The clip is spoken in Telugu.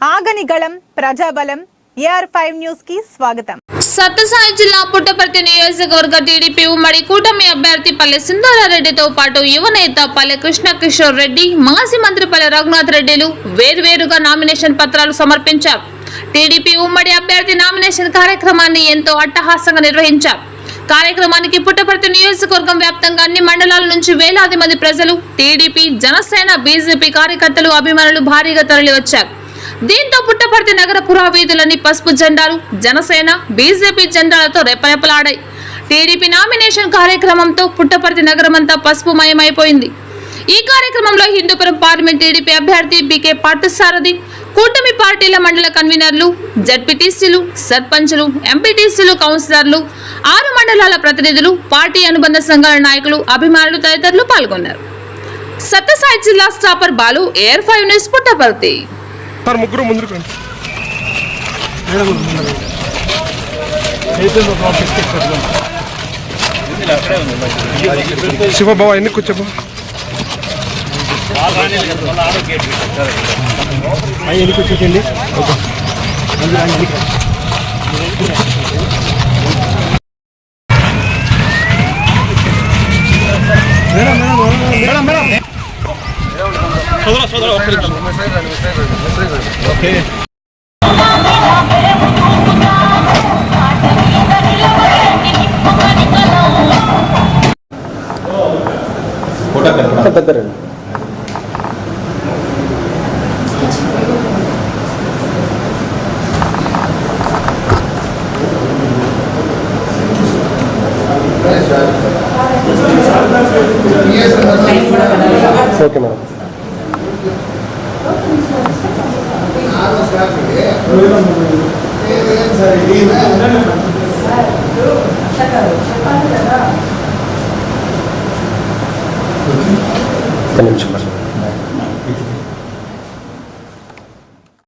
ఆగని గళం ప్రజాబలం ఏఆర్ ఫైవ్ న్యూస్కి స్వాగతం. సత్యసాయి జిల్లా పుట్టపర్తి నియోజకవర్గ టీడీపీ ఉమ్మడి కూటమి అభ్యర్థి పల్లె సుందరారెడ్డితో పాటు యువ నేత పల్లె కృష్ణ కిషోర్ రెడ్డి మాజీ మంత్రి పల్లె రఘునాథ్ రెడ్డిలు వేర్వేరుగా నామినేషన్ పత్రాలు సమర్పించారు. టీడీపీ ఉమ్మడి అభ్యర్థి నామినేషన్ కార్యక్రమాన్ని ఎంతో అట్టహాసంగా నిర్వహించారు. కార్యక్రమానికి పుట్టపర్తి నియోజకవర్గం వ్యాప్తంగా అన్ని మండలాల నుంచి వేలాది మంది ప్రజలు టీడీపీ జనసేన బీజేపీ కార్యకర్తలు అభిమానులు భారీగా తరలివచ్చారు. దీంతో పుట్టపర్తి నగర పురావీధులన్నీ పసుపు జెండాలు జనసేన బీజేపీ జెండాలతో రెపరెపలాడాయి. టీడీపీ నామినేషన్ కార్యక్రమంతో పుట్టపర్తి నగరమంతా పసుపుమయమైపోయింది. ఈ కార్యక్రమంలో హిందూపురం పార్లమెంట్ టీడీపీ అభ్యర్థి బీకే పార్థసారథి కూటమి పార్టీల మండల కన్వీనర్లు జడ్పీటీసీలు సర్పంచులు ఎంపీటీసీలు కౌన్సిలర్లు ఆరు మండలాల ప్రతినిధులు పార్టీ అనుబంధ సంఘాల నాయకులు అభిమానులు తదితరులు పాల్గొన్నారు. సత్యసాయి జిల్లా staffer Balu air five news Puttaparthi. Sir ముగ్గురు ముందుకు రండి. శివబాబా ఎన్ని కూర్చోబా? ఎన్ని కూర్చోండి దగ్గరండి ఓకే మేడం ఒక్క నిమిషం